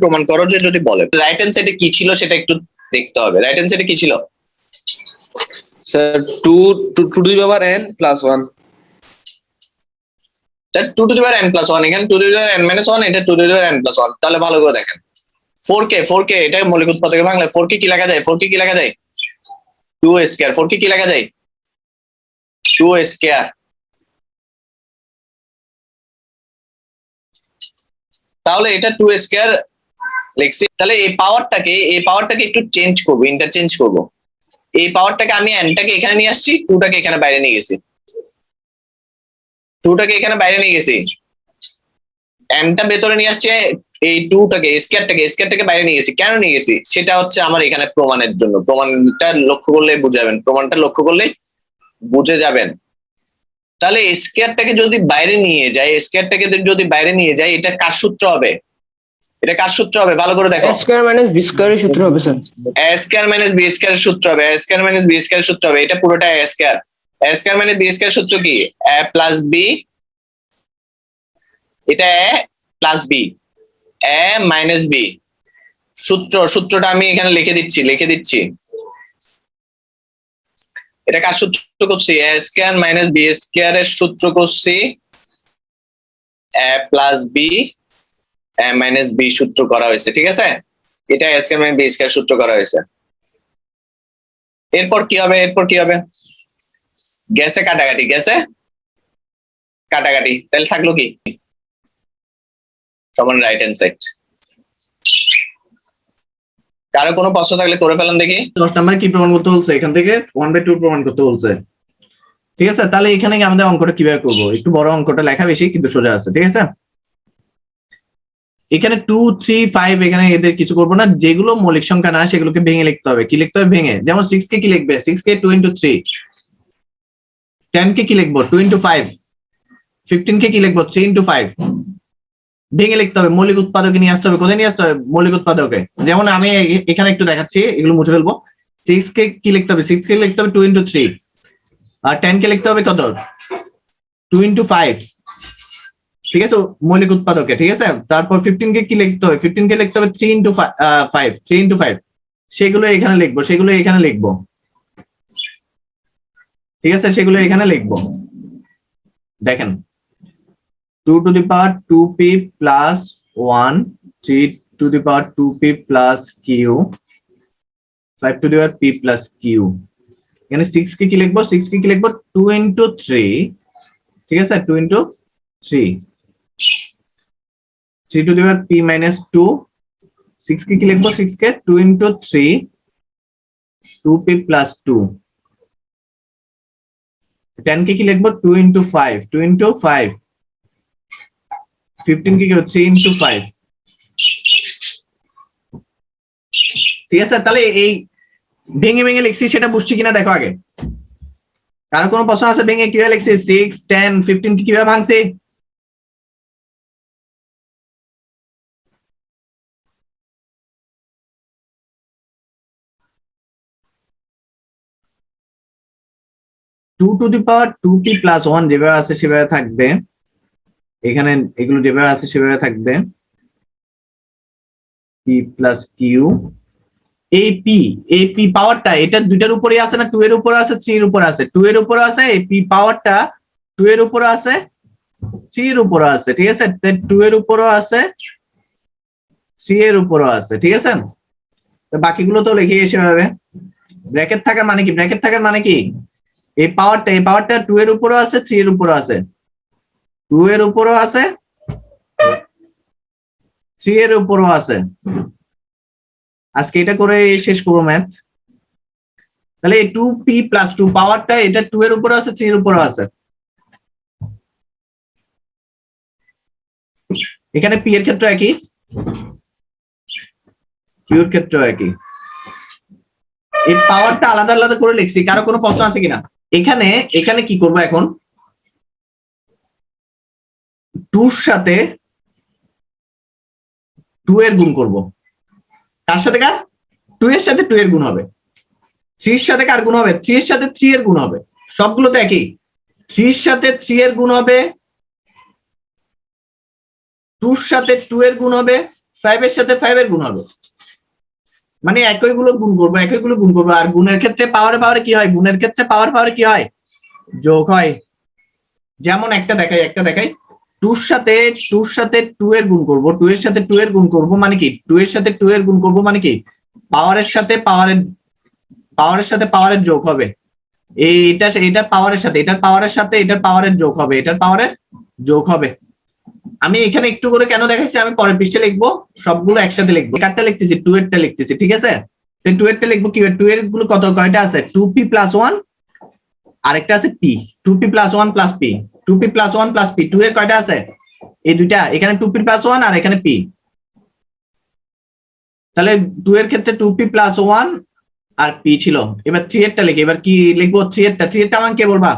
প্রমাণ করো যে যদি বলে। রাইট হ্যান্ড সাইডে কি ছিল সেটা একটু দেখতে হবে। রাইট হ্যান্ড সাইডে কি ছিল? Sir two two to the power N plus one two to the power N plus one এখানে two to the power N minus one এটা two to the power N plus one তাহলে ভালো করে দেখেন। Four K four কে এটা মৌলিক উৎপাদকের বাংলায় four কে কি লেখা যায়? ফোর কে কি লেখা যায়? টু স্কোয়ার ফোর কে কি লেখা যায়? টু স্কোয়ার তাহলে এটা টু স্কোয়ার তাহলে এই পাওয়ারটাকে এই পাওয়ারটাকে একটু চেঞ্জ করব ইন্টারচেঞ্জ করব। এই পাওয়ারটাকে আমি এনটাকে এখানে নিয়ে আসছি টুটাকে এখানে বাইরে নিয়ে গেছি। টুটাকে এখানে বাইরে নিয়ে গেছি। এনটা ভেতরে নিয়ে আসছে, এই টুটাকে স্কেয়ারটাকে স্কেয়ারটাকে বাইরে নিয়ে গেছি। কেন নিয়ে গেছি? সেটা হচ্ছে আমার এখানে প্রমাণের জন্য। প্রমাণটা লক্ষ্য করলে বুঝাবেন। প্রমাণটা লক্ষ্য করলে বুঝে যাবেন। তাহলে স্কেয়ারটাকে যদি বাইরে নিয়ে যায় স্কেয়ারটাকে যদি বাইরে নিয়ে যায়, এটা কার সূত্র হবে? এটা কার সূত্র হবে? ভালো করে দেখো। স্কোয়ার মাইনাস বি স্কোয়ারের সূত্র হবে sir A square minus B square সূত্র হবে। A square minus B square সূত্র হবে। এটা পুরোটা A square A square minus B square সূত্র কি? এ প্লাস বি এটা A plus B A minus B সূত্র সূত্রটা আমি এখানে লিখে দিচ্ছি লিখে দিচ্ছি। এটা কার সূত্র করছি? A square minus B square এর সূত্র করছি। A plus B A minus B সূত্র করা হয়েছে, ঠিক আছে? এটা A square minus B square সূত্র করা হয়েছে। এরপর কি হবে? এরপর কি হবে? গ্যাসে কাটাকাটি গ্যাসে কাটাকাটি, তাহলে থাকল কি? সমান রাইট হ্যান্ড সাইড কারও কোনো প্রশ্ন থাকলে করে ফেলেন দেখি। দশ নাম্বার কি প্রমাণ করতে বলছে? এখান থেকে ওয়ান বাই টু প্রমাণ করতে বলছে। ঠিক আছে? তাহলে এখানে আমাদের অঙ্কটা কীভাবে করব? একটু বড় অঙ্কটা লেখা বেশি, কিন্তু সোজা আছে। ঠিক আছে? এখানে টু থ্রি ফাইভ এখানে এদের কিছু করব না। যেগুলো মৌলিক সংখ্যা না, সেগুলোকে ভেঙে লিখতে হবে। কি লিখতে হবে? ভেঙে। যেমন সিক্স কে কি লিখবে? সিক্স কে টু ইন্টু থ্রি টেন কে কি লিখব? টু ইন্টু ফাইভ ফিফটিন কে কি লিখব? থ্রি ইন্টু ফাইভ ভেঙে লিখতে হবে। মৌলিক উৎপাদকে নিয়ে আসতে হবে। কোথায় নিয়ে আসতে হবে? মৌলিক উৎপাদকে। যেমন আমি এখানে একটু দেখাচ্ছি, এগুলো মুছে ফেলব। সিক্স কে কি লিখতে হবে? সিক্স কে লিখতে হবে টু ইন্টু থ্রি আর টেন কে লিখতে হবে কত? টু ইন্টু ফাইভ ঠিক আছে? মৌলিক উৎপাদকে, ঠিক আছে? তারপর ফিফটিন কে কি লিখতে হবে ফিফটিন কে লিখতে হবে three into five three into five সেগুলো এখানে লিখব, সেগুলো এখানে লিখব। ঠিক আছে? সেগুলো এখানে লিখব। দেখেন। Two to the power two P plus one three to the power two P plus Q five to the power P plus Q এখানে সিক্স কে কি লিখব? সিক্স কে কি লিখব? টু ইন্টু থ্রি ঠিক আছে? Two into three three to the power P minus two six কে কি লিখব সিক্স কে two into three two P plus two ten কে কি লিখব two into five two into five fifteen কি থ্রি ইন্টু ফাইভ ঠিক আছে, তাহলে এই ভেঙে ভেঙে লিখছি, সেটা বুঝছি কিনা দেখো আগে। কারও কোনো প্রশ্ন আছে ভেঙে কীভাবে লিখছি? সিক্স টেন ফিফটিন কীভাবে ভাঙছি? Two to the power two P plus one যেভাবে আছে সেভাবে থাকবে। এখানে এগুলো যেভাবে আছে সেভাবে থাকবে। পি প্লাস কিউ এই পি এই পি পাওয়ারটা এটা দুইটার উপরে আছে না টু এর উপরে আছে থ্রি এর উপরে আছে? টু এর উপরে আছে এই পি পাওয়ারটা টু এর উপরে আছে থ্রি এর উপরে আছে, ঠিক আছে? টু এর উপরেও আছে থ্রি এর উপরেও আছে, ঠিক আছে? বাকিগুলো তো লিখে সেভাবে ব্র্যাকেট থাকার মানে কি? ব্র্যাকেট থাকার মানে কি? এই পাওয়ারটা এই পাওয়ারটা টু এর উপরেও আছে থ্রি এর উপরেও আছে। টু এর উপরও আছে থ্রি এর উপরও আছে। আজকে এটা করে শেষ করব ম্যাথ তাহলে টু পি প্লাস টু পাওয়ারটা এটা টু এর উপরে আছে থ্রি এর উপরে আছে। এখানে পি এর ক্ষেত্রে একই। কিউ এর ক্ষেত্রে একই। এই পাওয়ারটা আলাদা আলাদা করে লিখছি, কারও কোনো প্রশ্ন আছে কিনা? এখানে এখানে কি করব এখন? টুর সাথে টু এর গুণ করব। কার সাথে কার? টু এর সাথে টু এর গুণ হবে। থ্রির সাথে কার গুণ হবে? থ্রির সাথে থ্রি এর গুণ হবে। সবগুলো তো একই। থ্রির সাথে থ্রি এর গুণ হবে। টুর সাথে টু এর গুণ হবে। ফাইভ এর সাথে ফাইভ এর গুণ হবে। মানে একই গুলো গুণ করব, একই গুলো গুণ করব। আর গুণের ক্ষেত্রে পাওয়ারে পাওয়ারে কি হয়? গুণের ক্ষেত্রে পাওয়ার পাওয়ারে কি হয়? যোগ হয়। যেমন একটা দেখাই একটা দেখাই। টুর সাথে টুর সাথে টু এর গুণ করব। টু এর সাথে টু এর গুণ করব মানে কি? টু এর সাথে টু এর গুণ করব মানে কি? পাওয়ারের সাথে পাওয়ারের পাওয়ারের সাথে পাওয়ারের যোগ হবে। এটা এটার পাওয়ারের সাথে, এটার পাওয়ারের সাথে, এটার পাওয়ারের যোগ হবে। এটার পাওয়ারের যোগ হবে। আমি এখানে একটু করে কেন দেখাচ্ছি আমি পরের পৃষ্ঠে লিখব। সবগুলো একসাথে লিখব। কারটা লিখতেছি টু এরটা লিখতেছি, ঠিক আছে? টু এরটা লিখব কি? টু এরগুলো কত? কয়টা আছে? টু পি প্লাস ওয়ান আরেকটা আছে P two P plus one plus P two P plus one plus P two এর কয়টা আছে? এই দুইটা। এখানে টু পি প্লাস ওয়ান আর এখানে পি তাহলে টু এর ক্ষেত্রে টু পি প্লাস ওয়ান আর পি ছিল। এবার থ্রি এরটা লিখি। এবার কি লিখব থ্রি এরটা থ্রি এরটা আমাকে বলবা?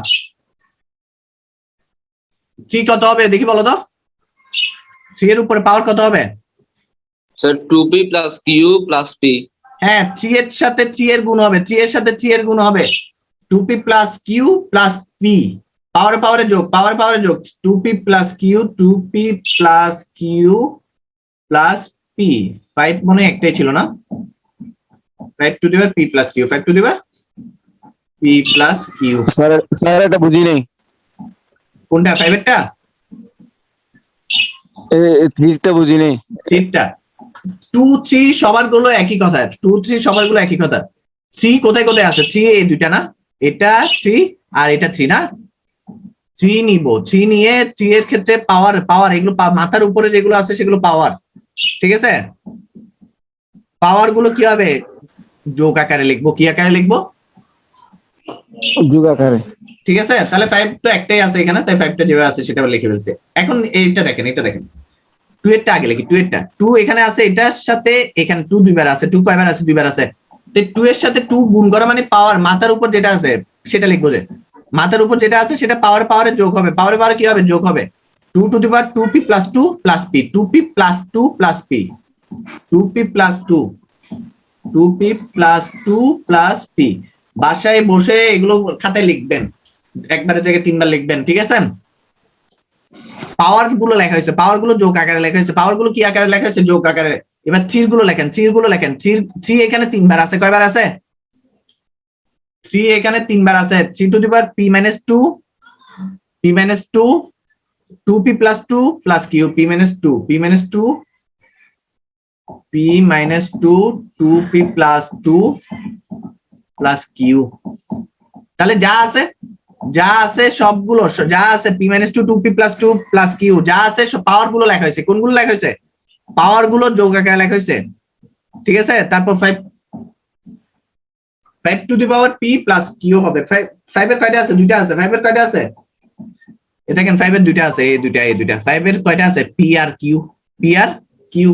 থ্রি কত হবে? দেখি বলো তো। থ্রি এর উপরে পাওয়ার কত হবে? Sir two P plus Q plus P হ্যাঁ থ্রি এর সাথে থ্রি এর গুণ হবে। থ্রি এর সাথে থ্রি এর গুণ হবে। Two P plus Q plus P power পাওয়ারে যোগ পাওয়ার পাওয়ারে যোগ। Two P plus Q two P plus Q plus P five মনে হয় একটাই ছিল না? ফাইভ টু দিবার P plus Q five to দিবার P plus Q sir sir এটা বুঝি নাই। কোনটা? ফাইভেরটা থ্রিটা বুঝি নাই থ্রিটা টু থ্রি সবারগুলো একই কথা। টু থ্রি সবারগুলো একই কথা। থ্রি কোথায় কোথায় আছে? থ্রি এই দুইটা না? এটা থ্রি আর এটা থ্রি না? থ্রি নিব। থ্রি নিয়ে থ্রি এর ক্ষেত্রে পাওয়ার পাওয়ার এগুলো মাথার উপরে যেগুলো আছে সেগুলো পাওয়ার ঠিক আছে? পাওয়ারগুলো কি হবে? যোগ আকারে লিখব। কি আকারে লিখব? যোগ আকারে। ঠিক আছে? তাহলে ফাইভ তো একটাই আছে এখানে, তাই ফাইভটা যেভাবে আছে সেটা লিখে ফেলছে। এখন এইটা দেখেন এটা দেখেন। টু এরটা আগে লিখি টু এরটা টু। এখানে আছে, এটার সাথে এখানে টু দুইবার আছে টু কয়বার আছে, দুইবার আছে। টু এর সাথে টু গুণ করা মানে পাওয়ার মাথার উপর যেটা আছে, সেটা লিখব যে। মাথার উপর যেটা আছে, সেটা পাওয়ার পাওয়ারে যোগ হবে। পাওয়ারে পাওয়ারে কি হবে? যোগ হবে। Two to the two P plus two plus P two P plus two plus P two P plus two two P plus two plus P বাসায় বসে এগুলো খাতায় লিখবেন। একবারের জায়গায় তিনবার লিখবেন, ঠিক আছে? পাওয়ারগুলো লেখা হয়েছে পাওয়ারগুলো যোগ আকারে লেখা হয়েছে পাওয়ারগুলো কি আকারে লেখা হয়েছে? যোগ আকারে, এবার থ্রি গুলো লেখেন থ্রি গুলো লেখেন থ্রি থ্রি এখানে তিনবার আছে, কয়বার আছে? থ্রি এখানে তিনবার আছে three to the power P minus two P minus two two P plus two plus Q P minus two P minus two P minus two two P plus two plus Q তাহলে যা আছে যা আছে সবগুলো, যা আছে P minus two two P plus two plus Q যা আছে পাওয়ারগুলো লেখা হয়েছে। কোনগুলো লেখা হয়েছে? পাওয়ারগুলো যোগ আকারে লেখা হয়েছে। ঠিক আছে? তারপর five five to the power P plus Q হবে। ফাইভ এর কয়টা আছে? দুইটা আছে। ফাইভ এর কয়টা আছে? এ দেখেন ফাইভ এর দুইটা আছে এই দুইটা এই দুইটা। ফাইভ এর কয়টা আছে? পি আর কিউ পি আর কিউ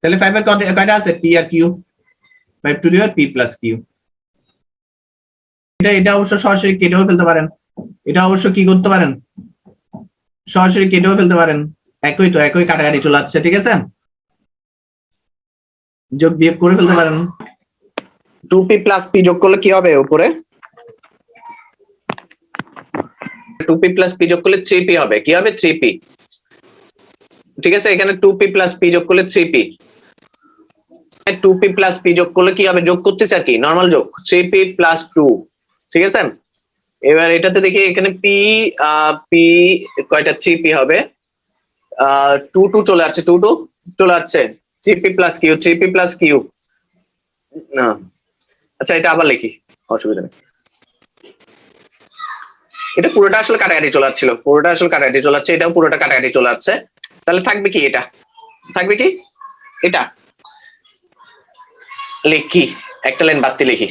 তাহলে ফাইভ এর কয়টা আছে? P R Q five to the power P plus Q এটা এটা অবশ্য সরাসরি কেটেও ফেলতে পারেন। এটা অবশ্য কি করতে পারেন? সরাসরি কেটেও ফেলতে পারেন। একই তো, একই কাটাকাটি চলে আসছে ঠিক আছে? যোগ বিয়োগ করে ফেলতে পারেন। টু পি প্লাস পি যোগ করলে কি হবে উপরে? টু পি প্লাস পি যোগ করলে থ্রি পি হবে। কি হবে? থ্রি পি ঠিক আছে? এখানে টু পি প্লাস পি যোগ করলে three P two P plus P যোগ করলে কি হবে? যোগ করতেছে আর কি? নর্মাল যোগ। থ্রি পি প্লাস টু ঠিক আছে? এবার এটাতে দেখি এখানে পি পি কয়টা? থ্রি পি হবে। টু টু চলে আসছে। টু টু চলে আসছে। Three P plus Q three P plus Q না। আচ্ছা এটা আবার লিখি। অসুবিধা নেই। এটা পুরোটা আসলে কাটাকাটি চলে যাচ্ছিল পুরোটা আসলে কাটাকাটি চলে যাচ্ছে এটাও পুরোটা কাটাকাটি চলে যাচ্ছে তাহলে থাকবে কি এটা? থাকবে কি? এটা। লিখি। একটা লাইন বাড়তি লিখি।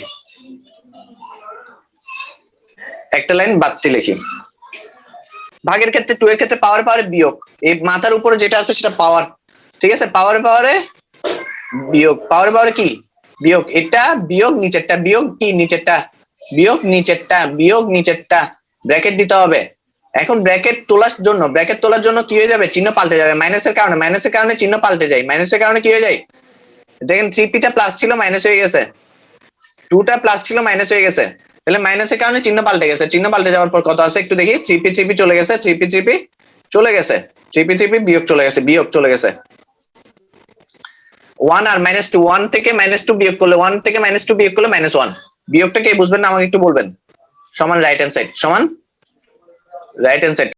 একটা লাইন বাড়তি লিখি। ভাগের ক্ষেত্রে টু এর ক্ষেত্রে পাওয়ার পাওয়ারে বিয়োগ। এই মাথার উপরে যেটা আছে সেটা পাওয়ার ঠিক আছে? পাওয়ারে পাওয়ারে বিয়োগ। পাওয়ারে পাওয়ারে কি? বিয়োগ। এটা বিয়োগ, নিচেরটা বিয়োগ, কি নিচেরটা? বিয়োগ নিচেরটা বিয়োগ, নিচেরটা। ব্র্যাকেট দিতে হবে। এখন ব্র্যাকেট তোলার জন্য ব্র্যাকেট তোলার জন্য কি হয়ে যাবে? চিহ্ন পাল্টে যাবে। মাইনাসের কারণে মাইনাসের কারণে চিহ্ন পাল্টে যায়। মাইনাসের কারণে কি হয়ে যায়? দেখেন থ্রি পিটা প্লাস ছিল মাইনাস হয়ে গেছে। টুটা প্লাস ছিল মাইনাস হয়ে গেছে। তাহলে মাইনাসের কারণে চিহ্ন পাল্টে গেছে। চিহ্ন পাল্টে যাওয়ার পর কত আছে? একটু দেখি। থ্রিপি থ্রিপি চলে গেছে। থ্রিপি থ্রিপি চলে গেছে। থ্রিপি থ্রিপি বিয়োগ চলে গেছে। বিয়োগ চলে গেছে। ওয়ান আর মাইনাস টু ওয়ান থেকে মাইনাস টু বিয়োগ করলে ওয়ান থেকে মাইনাস টু বিয়োগ করলে মাইনাস ওয়ান বিয়োগটা কে বুঝবেন না আমাকে একটু বলবেন? সমান রাইট হ্যান্ড সাইড সমান রাইট হ্যান্ড সাইড